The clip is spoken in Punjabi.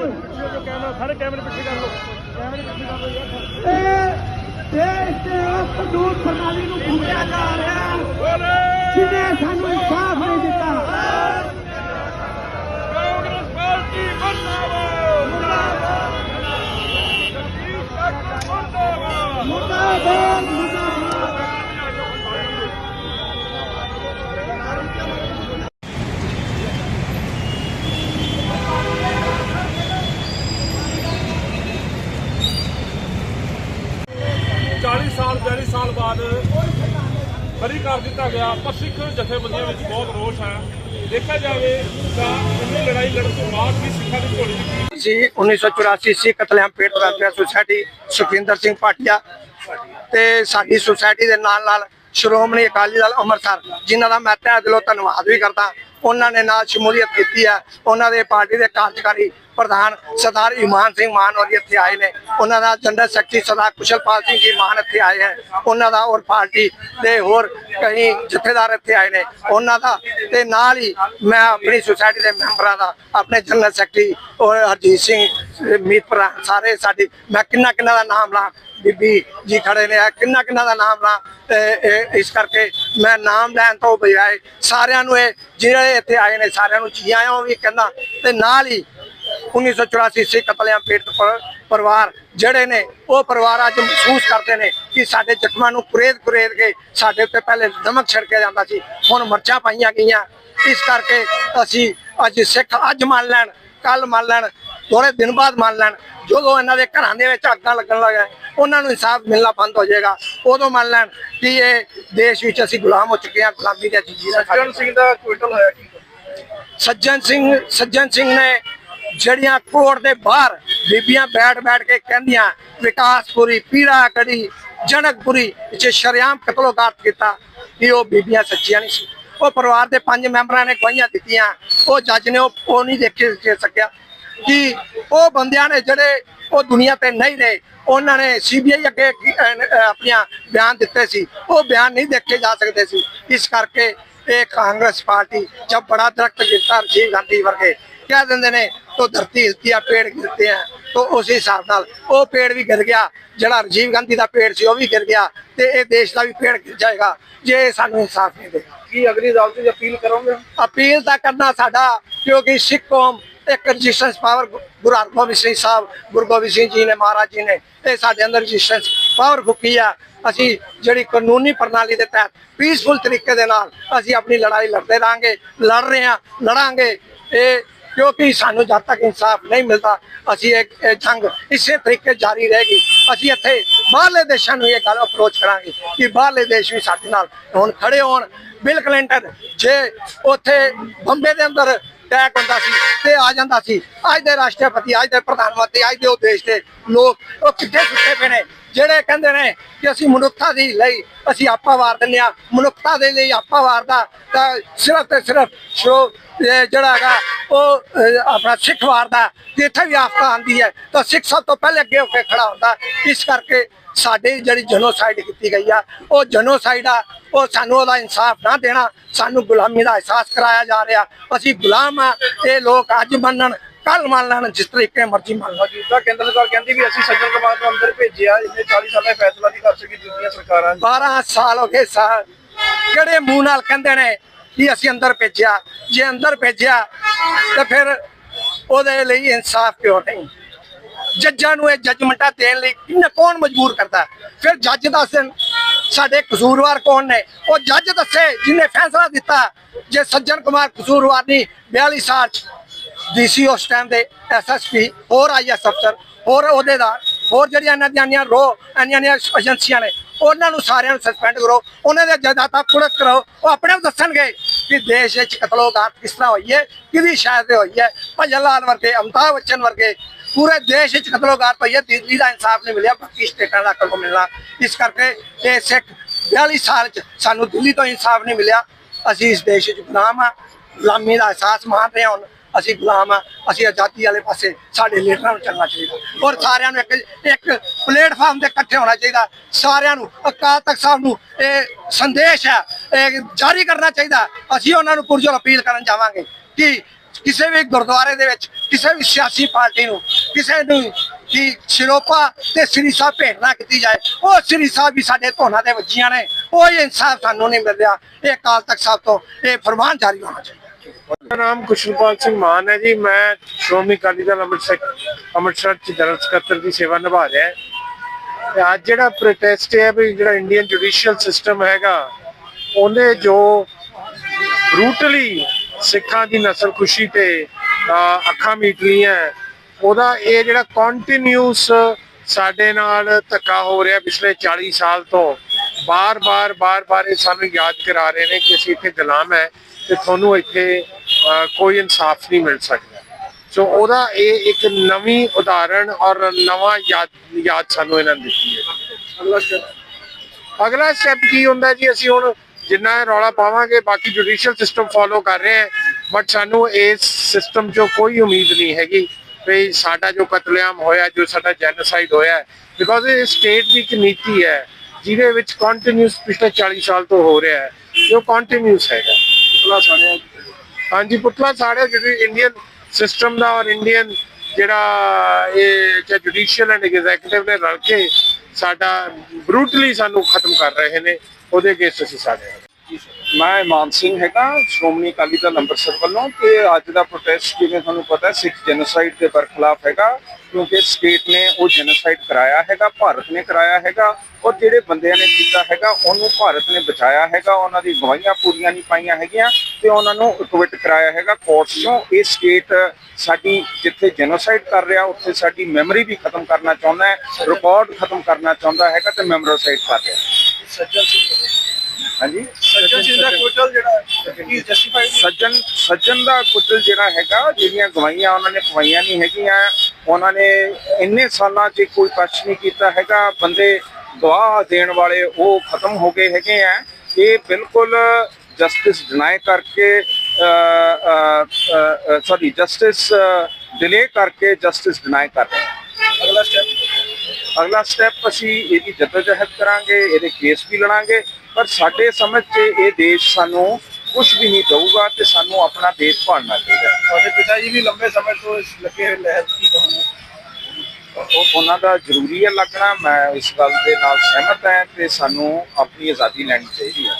ਸਾਰੇ ਕੈਮਰੇ ਪਿੱਛੇ ਕਰ ਲਓ ਕੈਮਰੇ ਪਿੱਛੇ ਕਰ ਲਓ ਯਾਰ ਇਹ ਦੇਸ਼ ਦੇ ਉਸ ਕਾਨੂੰਨ ਪ੍ਰਣਾਲੀ ਨੂੰ ਭੁਗਤਿਆ ਜਾ ਰਿਹਾ ਜਿਹਨੇ ਸਾਨੂੰ ਇਨਸਾਫ ਨਹੀਂ ਦਿੱਤਾ ਕਾਂਗਰਸ ਪਾਰਟੀ ਮਰਦਾਬਾਦ ਮਰਦਾਬਾਦ ਮੁਰਦਾਬਾਦ ਮੁਰਦਾਬਾਦ ਚਾਲੀ ਸਾਲ 42 ਸਾਲ ਬਾਅਦ ਬਰੀ ਕਰ ਦਿੱਤਾ ਗਿਆ। ਪਰ ਸਿੱਖ ਜਥੇਬੰਦੀਆਂ ਵਿੱਚ ਬਹੁਤ ਰੋਸ਼ ਹੈ। ਦੇਖਿਆ ਜਾਵੇ ਤਾਂ ਇੰਨੀ ਲੜਾਈ ਲੜਨ ਤੋਂ ਬਾਅਦ ਵੀ ਸਿੱਖਾਂ ਦੀ ਝੋਲੀ ਦੀ ਸੀ 1984 ਸੀ ਕਤਲੇਆਮ ਪੇਟ ਵੈਲਫੇਅਰ ਸੁਸਾਇਟੀ ਸੁਖਿੰਦਰ ਸਿੰਘ ਭਾਟੀਆ ਤੇ ਸਾਡੀ ਸੁਸਾਇਟੀ ਦੇ ਨਾਲ ਨਾਲ ਸ਼੍ਰੋਮਣੀ ਅਕਾਲੀ ਦਲ ਅੰਮ੍ਰਿਤਸਰ, ਜਿਨ੍ਹਾਂ ਦਾ ਮੈਂ ਤਹਿ ਦਿਲੋਂ ਧੰਨਵਾਦ ਵੀ ਕਰਦਾ। ਉਹਨਾਂ ਨੇ ਨਾਲ ਸ਼ਮੂਲੀਅਤ ਕੀਤੀ ਹੈ। ਉਹਨਾਂ ਦੇ ਪਾਰਟੀ ਦੇ ਕਾਰਜਕਾਰੀ ਪ੍ਰਧਾਨ ਸਰਦਾਰ ਇਮਾਨ ਸਿੰਘ ਮਾਨ ਔਰ ਇੱਥੇ ਆਏ ਨੇ। ਉਹਨਾਂ ਦਾ ਜਨਰਲ ਸੈਕਟਰੀ ਸਰਦਾਰ ਕੁਸ਼ਲਪਾਲ ਸਿੰਘ ਜੀ ਮਾਨ ਇੱਥੇ ਆਏ ਹੈ। ਉਹਨਾਂ ਦਾ ਔਰ ਪਾਰਟੀ ਦੇ ਹੋਰ ਕਈ ਜਥੇਦਾਰ ਇੱਥੇ ਆਏ ਨੇ। ਉਹਨਾਂ ਦਾ ਤੇ ਨਾਲ ਹੀ ਮੈਂ ਆਪਣੀ ਸੁਸਾਇਟੀ ਦੇ ਮੈਂਬਰਾਂ ਦਾ, ਆਪਣੇ ਜਨਰਲ ਸੈਕਟਰੀ ਔਰ ਹਰਜੀਤ ਸਿੰਘ, ਮੀਤ ਪ੍ਰਧਾਨ ਸਾਰੇ ਸਾਡੀ, ਮੈਂ ਕਿੰਨਾ ਕਿੰਨਾ ਦਾ ਨਾਮ ਲਾਂ, ਬੀਬੀ ਜੀ ਖੜੇ ਨੇ ਕਿੰਨਾ ਕਿੰਨਾ ਦਾ ਨਾਮ ਲਾਂ, ਤੇ ਇਸ ਕਰਕੇ ਮੈਂ ਨਾਮ ਲੈਣ ਤੋਂ ਬਜਾਏ ਸਾਰਿਆਂ ਨੂੰ ਇਹ, ਜਿਹੜੇ ਇੱਥੇ ਆਏ ਨੇ ਸਾਰਿਆਂ ਨੂੰ ਜੀ ਆਇਆਂ ਵੀ ਕਹਿੰਦਾ, ਤੇ ਨਾਲ ਹੀ 1984 ਸਿੱਖ ਕਤਲੇਆਮ ਪੀੜਤ ਪਰ- ਪਰਿਵਾਰ ਜਿਹੜੇ ਨੇ ਉਹ ਪਰਿਵਾਰ ਅੱਜ ਮਹਿਸੂਸ ਕਰਦੇ ਨੇ ਕਿ ਸਾਡੇ ਜ਼ਖਮਾਂ ਨੂੰ ਕੁਰੇਦ ਕੁਰੇਦ ਕੇ ਸਾਡੇ ਉੱਤੇ ਪਹਿਲੇ ਨਮਕ ਛਿੜਕਿਆ ਜਾਂਦਾ ਸੀ ਹੁਣ ਮਰਚਾਂ ਪਾਈਆਂ ਗਈਆਂ। ਇਸ ਕਰਕੇ ਅਸੀਂ ਅੱਜ ਸਿੱਖ ਅੱਜ ਮੰਨ ਲੈਣ ਕੱਲ ਮੰਨ ਲੈਣ ਥੋੜੇ ਦਿਨ ਬਾਅਦ ਮੰਨ ਲੈਣ ਜਦੋਂ ਇਹਨਾਂ ਦੇ ਘਰਾਂ ਦੇ ਵਿੱਚ ਅੱਗਾਂ ਲੱਗਣ ਲੱਗਾ ਉਹਨਾਂ ਨੂੰ ਇਨਸਾਫ ਮਿਲਣਾ ਬੰਦ ਹੋ ਜਾਏਗਾ। ਉਦੋਂ ਮੰਨ ਲੈਣ ਕਿ ਇਹ ਦੇਸ਼ ਵਿੱਚ ਅਸੀਂ ਗੁਲਾਮ ਹੋ ਚੁੱਕੇ ਹਾਂ ਗੁਲਾਮੀ ਦੇ ਜੀਣਾ ਸੱਜਣ ਸਿੰਘ ਦਾ ਕੁਇਟਲ ਹੋਇਆ ਕੀ? ਸੱਜਣ ਸਿੰਘ ਸੱਜਣ ਸਿੰਘ ਨੇ ਜਿਹੜੀਆਂ ਕੋਰਟ ਦੇ ਬਾਹਰ ਬੀਬੀਆਂ ਬੈਠ ਬੈਠ ਕੇ ਕਹਿੰਦੀਆਂ ਵਿਕਾਸਪੁਰੀ ਪੀੜਾ ਕੜੀ ਜਨਕਪੁਰੀ ਵਿੱਚ ਸ਼ਰਿਆਮ ਕਤਲੋਗਾਤ ਕੀਤਾ। ਕਿ ਉਹ ਬੀਬੀਆਂ ਸੱਚੀਆਂ ਨਹੀਂ ਸੀ। ਉਹ ਪਰਿਵਾਰ ਦੇ ਪੰਜ ਮੈਂਬਰਾਂ ਨੇ ਗਵਾਹੀਆਂ ਦਿੱਤੀਆਂ। ਉਹ ਜੱਜ ਨੇ ਉਹ ਨਹੀਂ ਦੇਖੇ ਸਕਿਆ ਕਿ ਉਹ ਬੰਦਿਆਂ ਨੇ ਜਿਹੜੇ ਉਹ ਦੁਨੀਆ ਤੇ ਨਹੀਂ ਰਹੇ ਉਹਨਾਂ ਨੇ ਸੀਬੀਆਈ ਅੱਗੇ ਕੀ- ਅਹ, ਆਪਣੀਆਂ ਬਿਆਨ ਦਿੱਤੇ ਸੀ। ਉਹ ਬਿਆਨ ਨਹੀਂ ਦੇਖੇ ਜਾ ਸਕਦੇ ਸੀ। ਇਸ ਕਰਕੇ ਇਹ ਕਾਂਗਰਸ ਪਾਰਟੀ ਜਬ ਬੜਾ ਦਰਖਤ ਗਿਰਤਾ ਰਾਜੀਵ ਗਾਂਧੀ ਵਰਗੇ। ਕਹਿ ਦਿੰਦੇ ਨੇ ਤੋ ਧਰਤੀ ਹਿਲਤੀ ਆ ਪੇੜ ਗਿਰਤੇ ਆ। ਤੋ ਉਸੇ ਹਿਸਾਬ ਨਾਲ ਉਹ ਪੇੜ ਵੀ ਗਿਰ ਗਿਆ ਜਿਹੜਾ ਰਾਜੀਵ ਗਾਂਧੀ ਦਾ ਪੇੜ ਸੀ ਉਹ ਵੀ ਗਿਰ ਗਿਆ ਤੇ ਇਹ ਦੇਸ਼ ਦਾ ਵੀ ਪੇੜ ਗਿਰ ਜਾਏਗਾ ਜੇ ਸਾਨੂੰ ਇਨਸਾਫ ਨਹੀਂ ਦੇ ਕੀ ਅਗਲੀ ਅਦਾਲਤ ਦੀ ਅਪੀਲ ਕਰੋਗੇ? ਅਪੀਲ ਤਾਂ ਕਰਨਾ ਸਾਡਾ ਕਿਉਂਕਿ ਸਿੱਖ ਕੌਮ ਇੱਕ ਰਜਿਸਟੈਂਸ ਪਾਵਰ ਗੁਰੂ ਹਰਗੋਬਿੰਦ ਸਿੰਘ ਸਾਹਿਬ ਗੁਰੂ ਗੋਬਿੰਦ ਸਿੰਘ ਜੀ ਨੇ ਮਹਾਰਾਜ ਜੀ ਨੇ ਇਹ ਸਾਡੇ ਅੰਦਰ ਰਜਿਸਟੈਂਸ ਪਾਵਰ ਫੁੱਕੀ ਆ। ਅਸੀਂ ਜਿਹੜੀ ਕਾਨੂੰਨੀ ਪ੍ਰਣਾਲੀ ਦੇ ਤਹਿਤ ਪੀਸਫੁਲ ਤਰੀਕੇ ਦੇ ਨਾਲ ਅਸੀਂ ਆਪਣੀ ਲੜਾਈ ਲੜਦੇ ਰਾਂਗੇ ਲੜ ਰਹੇ ਹਾਂ ਲੜਾਂਗੇ। ਇਹ ਕਿਉਂਕਿ ਸਾਨੂੰ ਜਦ ਤੱਕ ਇਨਸਾਫ ਨਹੀਂ ਮਿਲਦਾ, ਅਸੀਂ ਇਹ ਜੰਗ ਇਸੇ ਤਰੀਕੇ ਜਾਰੀ ਰਹੇਗੀ ਅਸੀਂ ਇੱਥੇ ਬਾਹਰਲੇ ਦੇਸ਼ਾਂ ਨੂੰ ਇਹ ਗੱਲ ਅਪਰੋਚ ਕਰਾਂਗੇ ਕਿ ਬਾਹਰਲੇ ਦੇਸ਼ ਵੀ ਸਾਡੇ ਨਾਲ ਹੁਣ ਖੜੇ ਹੋਣ। ਬਿਲ ਕਲਿੰਟਨ, ਜੇ ਉੱਥੇ ਬੰਬੇ ਦੇ ਅੰਦਰ ਅਟੈਕ ਹੁੰਦਾ ਸੀ ਤੇ ਆ ਜਾਂਦਾ ਸੀ, ਅੱਜ ਦੇ ਰਾਸ਼ਟਰਪਤੀ, ਅੱਜ ਦੇ ਪ੍ਰਧਾਨ ਮੰਤਰੀ, ਅੱਜ ਦੇ ਉਹ ਦੇਸ਼ ਦੇ ਲੋਕ ਉਹ ਕਿੱਥੇ ਸੁੱਤੇ ਪਏ ਨੇ। ਜਿਹੜੇ ਕਹਿੰਦੇ ਨੇ ਕਿ ਅਸੀਂ ਮਨੁੱਖਤਾ ਦੀ ਲਈ ਅਸੀਂ ਆਪਾ ਵਾਰ ਦਿੰਦੇ ਆ ਮਨੁੱਖਤਾ ਦੇ ਲਈ ਆਪਾ ਵਾਰਦਾ, ਤਾਂ ਸਿਰਫ ਤੇ ਸਿਰਫ ਸ਼ੋ ਜਿਹੜਾ ਹੈਗਾ, ਉਹ ਆਪਣਾ ਸਿੱਖ ਵਾਰਦਾ ਇੱਥੇ ਵੀ ਆਫ਼ਤ ਆਂਦੀ ਹੈ, ਤਾਂ ਸਿੱਖ ਸਭ ਤੋਂ ਪਹਿਲੇ ਅੱਗੇ ਹੋ ਕੇ ਖੜਾ ਹੁੰਦਾ। ਇਸ ਕਰਕੇ ਸਾਡੀ ਜਿਹੜੀ ਜਨੋਸਾਈਡ ਕੀਤੀ ਗਈ ਆ, ਉਹ ਜਨੋਸਾਈਡ ਆ, ਉਹ ਸਾਨੂੰ ਉਹਦਾ ਇਨਸਾਫ ਨਾ ਦੇਣਾ, ਸਾਨੂੰ ਗੁਲਾਮੀ ਦਾ ਅਹਿਸਾਸ ਕਰਾਇਆ ਜਾ ਰਿਹਾ। ਅਸੀਂ ਗੁਲਾਮ ਆ, ਇਹ ਲੋਕ ਅੱਜ ਮੰਨਣ ਕੱਲ ਮੰਨ ਲੈਣ, ਜਿਸ ਤਰੀਕੇ ਮਰਜ਼ੀ ਮੰਨ ਲਓ ਮੌਜੂਦਾ ਕੇਂਦਰ ਸਰਕਾਰ ਕਹਿੰਦੀ ਵੀ ਅਸੀਂ ਸੱਜਣ ਕੁਮਾਰ ਨੂੰ ਅੰਦਰ ਭੇਜਿਆ, ਇਹਨੇ 40 ਸਾਲਾਂ ਫੈਸਲਾ ਨਹੀਂ ਕਰ ਸਕੀ ਦੂਜੀਆਂ ਸਰਕਾਰਾਂ 12 ਸਾਲ ਹੋ ਗਏ ਸਾਲ ਕਿਹੜੇ ਮੂੰਹ ਨਾਲ ਕਹਿੰਦੇ ਨੇ ਕਿ ਅਸੀਂ ਅੰਦਰ ਭੇਜਿਆ? ਜੇ ਅੰਦਰ ਭੇਜਿਆ, ਤਾਂ ਫਿਰ ਉਹਦੇ ਲਈ ਇਨਸਾਫ ਕਿਉਂ ਨਹੀਂ? ਜੱਜਾਂ ਨੂੰ ਇਹ ਜੱਜਮੈਂਟਾਂ ਦੇਣ ਲਈ ਕਿੰਨੇ ਕੌਣ ਮਜਬੂਰ ਕਰਦਾ? ਫਿਰ ਜੱਜ ਦੱਸਣ, ਸਾਡੇ ਕਸੂਰਵਾਰ ਕੌਣ ਨੇ? ਉਹ ਜੱਜ ਦੱਸੇ, ਜਿਹਨੇ ਫੈਸਲਾ ਦਿੱਤਾ, ਜੇ ਸੱਜਣ ਕੁਮਾਰ ਕਸੂਰਵਾਰ ਨਹੀਂ 42 ਸਾਲ ਚ ਡੀਸੀ ਉਸ ਟਾਈਮ ਦੇ ਐਸਐਸਪੀ ਹੋਰ ਆਈਐਸ ਅਫਸਰ ਹੋਰ ਅਹੁਦੇਦਾਰ, ਹੋਰ ਜਿਹੜੀਆਂ ਇਹਨਾਂ ਦੀਆਂ ਇੰਨੀਆਂ ਰੋ, ਇੰਨੀਆਂ ਇੰਨੀਆਂ ਏਜੰਸੀਆਂ ਨੇ, ਉਹਨਾਂ ਨੂੰ ਸਾਰਿਆਂ ਨੂੰ ਸਸਪੈਂਡ ਕਰੋ। ਉਹਨਾਂ ਦੇ ਜਦਾਤਾ ਕੁੜਕ ਕਰੋ ਉਹ ਆਪਣੇ ਆਪ ਦੱਸਣਗੇ ਕਿ ਦੇਸ਼ ਵਿੱਚ ਕਤਲੋਗਾਤ ਕਿਸ ਤਰ੍ਹਾਂ ਹੋਈ ਹੈ ਕਿਹਦੀ ਸ਼ਾਇਦ ਤੇ ਹੋਈ ਹੈ। ਭਜਨ ਲਾਲ ਵਰਗੇ ਅਮਿਤਾਭ ਬੱਚਨ ਵਰਗੇ, ਪੂਰੇ ਦੇਸ਼ ਵਿੱਚ ਕਤਲੋਗਾਤ ਹੋਈ ਹੈ ਦਿੱਲੀ ਦਾ ਇਨਸਾਫ ਨਹੀਂ ਮਿਲਿਆ, ਬਾਕੀ ਸਟੇਟਾਂ ਦਾ ਕਦੋਂ ਮਿਲਣਾ। ਇਸ ਕਰਕੇ ਇਹ ਸਿੱਖ 42 ਸਾਲ ਚ ਸਾਨੂੰ ਦਿੱਲੀ ਤੋਂ ਇਨਸਾਫ ਨਹੀਂ ਮਿਲਿਆ। ਅਸੀਂ ਇਸ ਦੇਸ਼ ਵਿੱਚ ਗੁਲਾਮ ਆ ਗੁਲਾਮੀ ਦਾ ਅਹਿਸਾਸ ਮਾਰ ਰਹੇ ਹਾਂ ਹੁਣ। ਅਸੀਂ ਗੁਲਾਮ ਆ, ਅਸੀਂ ਆਜ਼ਾਦੀ ਵਾਲੇ ਪਾਸੇ ਸਾਡੇ ਲੀਡਰਾਂ ਨੂੰ ਚੱਲਣਾ ਚਾਹੀਦਾ। ਔਰ ਸਾਰਿਆਂ ਨੂੰ ਇੱਕ ਇੱਕ ਪਲੇਟਫਾਰਮ ਤੇ ਇਕੱਠੇ ਹੋਣਾ ਚਾਹੀਦਾ। ਸਾਰਿਆਂ ਨੂੰ, ਅਕਾਲ ਤਖਤ ਸਾਹਿਬ ਨੂੰ ਇਹ ਸੰਦੇਸ਼ ਹੈ, ਇਹ ਜਾਰੀ ਕਰਨਾ ਚਾਹੀਦਾ। ਅਸੀਂ ਉਹਨਾਂ ਨੂੰ ਪੁਰਜੋਰ ਅਪੀਲ ਕਰਨ ਜਾਵਾਂਗੇ ਕਿ ਕਿਸੇ ਵੀ ਗੁਰਦੁਆਰੇ ਦੇ ਵਿੱਚ, ਕਿਸੇ ਵੀ ਸਿਆਸੀ ਪਾਰਟੀ ਨੂੰ, ਕਿਸੇ ਨੂੰ ਕਿ ਸ਼ਿਰੋਪਾ ਤੇ ਸ੍ਰੀ ਸਾਹਿਬ ਭੇਟ ਨਾ ਕੀਤੀ ਜਾਏ। ਉਹ ਸ੍ਰੀ ਸਾਹਿਬ ਵੀ ਸਾਡੇ ਧੋਣਾ ਦੇ ਵੱਜੀਆਂ ਨੇ। ਉਹ ਇਨਸਾਫ ਸਾਨੂੰ ਨਹੀਂ ਮਿਲ ਰਿਹਾ। ਇਹ ਕਾਲ ਤੱਕ ਸਾਹਿਬ ਤੋਂ ਇਹ ਫਰਮਾਨ ਜਾਰੀ ਹੋਣਾ ਚਾਹੀਦਾ। ਮੇਰਾ ਨਾਮ ਕੁਸ਼ਲਪਾਲ ਸਿੰਘ ਮਾਨ ਹੈ ਜੀ। ਮੈਂ ਸ਼੍ਰੋਮਣੀ ਅਕਾਲੀ ਦਲ ਅੰਮ੍ਰਿਤਸਰ ਅੰਮ੍ਰਿਤਸਰ ਚ ਜਨਰਲ ਸਕੱਤਰ ਦੀ ਸੇਵਾ ਨਿਭਾ ਰਿਹਾ ਹਾਂ। ਤੇ ਅੱਜ ਜਿਹੜਾ ਪ੍ਰੋਟੈਸਟ ਹੈ ਵੀ ਜਿਹੜਾ ਇੰਡੀਅਨ ਜੁਡੀਸ਼ੀਅਲ ਸਿਸਟਮ ਹੈਗਾ, ਉਹਨੇ ਜੋ ਬਰੂਟਲੀ ਸਿੱਖਾਂ ਦੀ ਨਸਲ ਖੁਸ਼ੀ ਤੇ ਅੱਖਾਂ ਮੀਟ ਲਈਆਂ ਉਹਦਾ ਇਹ ਜਿਹੜਾ ਕੰਟੀਨਿਊਸ ਸਾਡੇ ਨਾਲ ਧੱਕਾ ਹੋ ਰਿਹਾ ਪਿਛਲੇ 40 ਸਾਲ ਤੋਂ। ਬਾਰ-ਬਾਰ ਬਾਰ-ਬਾਰ ਇਹ ਸਾਨੂੰ ਯਾਦ ਕਰਾ ਰਹੇ ਨੇ ਕਿ ਅਸੀਂ ਇੱਥੇ ਗੁਲਾਮ ਹੈ ਤੇ ਤੁਹਾਨੂੰ ਇੱਥੇ ਕੋਈ ਇਨਸਾਫ ਨਹੀਂ ਮਿਲ ਸਕਦਾ। ਸੋ ਉਹਦਾ ਇਹ ਇੱਕ ਨਵੀਂ ਉਦਾਹਰਣ ਔਰ ਨਵਾਂ ਯਾਦ ਯਾਦ ਸਾਨੂੰ ਇਹਨਾਂ ਨੇ ਦਿੱਤੀ ਹੈ। ਅਗਲਾ ਸਟੈਪ ਕੀ ਹੁੰਦਾ ਜੀ? ਅਸੀਂ ਹੁਣ ਜਿੰਨਾ ਰੌਲਾ ਪਾਵਾਂਗੇ ਬਾਕੀ ਜੁਡੀਸ਼ੀਅਲ ਸਿਸਟਮ ਫੋਲੋ ਕਰ ਰਹੇ ਹਾਂ ਬਟ ਸਾਨੂੰ ਇਸ ਸਿਸਟਮ 'ਚੋਂ ਕੋਈ ਉਮੀਦ ਨਹੀਂ ਹੈਗੀ ਵੀ ਸਾਡਾ ਜੋ ਕਤਲੇਆਮ ਹੋਇਆ ਜੋ ਸਾਡਾ ਜੈਨੋਸਾਈਡ ਹੋਇਆ ਬਿਕੋਜ਼ ਇਹ ਸਟੇਟ ਦੀ ਇੱਕ ਨੀਤੀ ਹੈ ਜਿਹਦੇ ਵਿੱਚ ਕੰਟੀਨਿਊਸ ਪਿਛਲੇ 40 ਸਾਲ ਤੋਂ ਹੋ ਰਿਹਾ ਹੈ ਜੋ ਕੰਟੀਨਿਊਸ ਹੈਗਾ। ਪੁਤਲਾ ਸਾੜਿਆ। ਹਾਂਜੀ ਪੁਤਲਾ ਸਾੜਿਆ ਜਿਹੜੀ ਇੰਡੀਅਨ ਸਿਸਟਮ ਦਾ ਔਰ ਇੰਡੀਅਨ ਜਿਹੜਾ ਇਹ ਚਾਹੇ ਜੁਡੀਸ਼ੀਅਲ ਐਂਡ ਐਗਜ਼ੈਕਟਿਵ ਨੇ ਰਲ ਕੇ ਸਾਡਾ ਬਰੂਟਲੀ ਸਾਨੂੰ ਖਤਮ ਕਰ ਰਹੇ ਨੇ ਉਹਦੇ ਅਗੇਂਸਟ ਅਸੀਂ ਸਾੜਿਆ। ਮੈਂ ਇਮਾਨ ਸਿੰਘ ਹੈਗਾ, ਸ਼੍ਰੋਮਣੀ ਅਕਾਲੀ ਦਲ ਅੰਮ੍ਰਿਤਸਰ ਵੱਲੋਂ ਤੇ ਅੱਜ ਦਾ ਪ੍ਰੋਟੈਸਟ ਜਿਵੇਂ ਤੁਹਾਨੂੰ ਪਤਾ ਸਿੱਖ ਜੈਨੋਸਾਈਡ ਦੇ ਬਰਖਲਾਫ ਹੈਗਾ, ਕਿਉਂਕਿ ਸਟੇਟ ਨੇ ਉਹ ਜੈਨੋਸਾਈਡ ਕਰਾਇਆ ਹੈਗਾ, ਭਾਰਤ ਨੇ ਕਰਾਇਆ ਹੈਗਾ ਔਰ ਜਿਹੜੇ ਬੰਦਿਆਂ ਨੇ ਕੀਤਾ ਹੈਗਾ, ਉਹਨੂੰ ਭਾਰਤ ਨੇ ਬਚਾਇਆ ਹੈਗਾ, ਉਹਨਾਂ ਦੀ ਗਵਾਹੀਆਂ ਪੂਰੀਆਂ ਨਹੀਂ ਪਾਈਆਂ ਹੈਗੀਆਂ ਤੇ ਉਹਨਾਂ ਨੂੰ ਇਕਵਿਟ ਕਰਾਇਆ ਹੈਗਾ ਕੋਰਟਸ 'ਚੋਂ। ਇਹ ਸਟੇਟ ਸਾਡੀ ਜਿੱਥੇ ਜੈਨੋਸਾਈਡ ਕਰ ਰਿਹਾ, ਉੱਥੇ ਸਾਡੀ ਮੈਮਰੀ ਵੀ ਖਤਮ ਕਰਨਾ ਚਾਹੁੰਦਾ ਹੈ ਰਿਕਾਰਡ ਖਤਮ ਕਰਨਾ ਚਾਹੁੰਦਾ ਹੈਗਾ ਤੇ ਮੈਮੋਰਾਈਜ਼ ਕਰ ਰਿਹਾ। ਸੱਜਣ ਸਿੰਘ ਹਾਂਜੀ? ਸੱਜਣ ਸਿੰਘ ਦਾ ਕੋਟਲ ਜਿਹੜਾ ਕੀ ਜਸਟੀਫਾਈਡ ਸੱਜਣ ਸੱਜਣ ਦਾ ਕੁਚਲ ਜਿਹੜਾ ਹੈਗਾ ਜਿਹੜੀਆਂ ਗਵਾਹੀਆਂ ਉਹਨਾਂ ਨੇ ਪਵਾਈਆਂ ਨਹੀਂ ਹੈਗੀਆਂ। ਉਹਨਾਂ ਨੇ ਇੰਨੇ ਸਾਲਾਂ 'ਚ ਕੋਈ ਕੁਛ ਨਹੀਂ ਕੀਤਾ ਹੈਗਾ। ਬੰਦੇ ਗਵਾਹ ਦੇਣ ਵਾਲੇ ਉਹ ਖਤਮ ਹੋ ਗਏ ਹੈਗੇ ਆ। ਇਹ ਬਿਲਕੁਲ ਜਸਟਿਸ ਡਿਨਾਈ ਕਰਕੇ ਸੌਰੀ ਜਸਟਿਸ ਡਿਲੇ ਕਰਕੇ ਜਸਟਿਸ ਡਿਨਾਈ ਕਰ ਰਹੇ। ਅਗਲਾ ਸਟੈਪ ਅਗਲਾ ਸਟੈਪ ਅਸੀਂ ਇਹਦੀ ਜਦੋਜਹਿਦ ਕਰਾਂਗੇ ਇਹਦੇ ਕੇਸ ਵੀ ਲੜਾਂਗੇ। ਪਰ ਸਾਡੇ ਸਮਝ 'ਚ ਇਹ ਦੇਸ਼ ਸਾਨੂੰ ਕੁਝ ਵੀ ਨਹੀਂ ਦਊਗਾ ਤੇ ਸਾਨੂੰ ਆਪਣਾ ਦੇਸ਼ ਭਾਲਣਾ ਚਾਹੀਦਾ ਤੁਹਾਡੇ ਪਿਤਾ ਜੀ ਵੀ ਲੰਬੇ ਸਮੇਂ ਤੋਂ ਇਸ ਲੱਗੇ ਹੋਏ ਲਹਿਰ ਕੀ ਕਹੋਗੇ ਉਹ ਉਹਨਾਂ ਦਾ ਜ਼ਰੂਰੀ ਹੈ ਲੱਗਣਾ ਮੈਂ ਇਸ ਗੱਲ ਦੇ ਨਾਲ ਸਹਿਮਤ ਹਾਂ ਤੇ ਸਾਨੂੰ ਆਪਣੀ ਆਜ਼ਾਦੀ ਲੈਣੀ ਚਾਹੀਦੀ ਹੈ।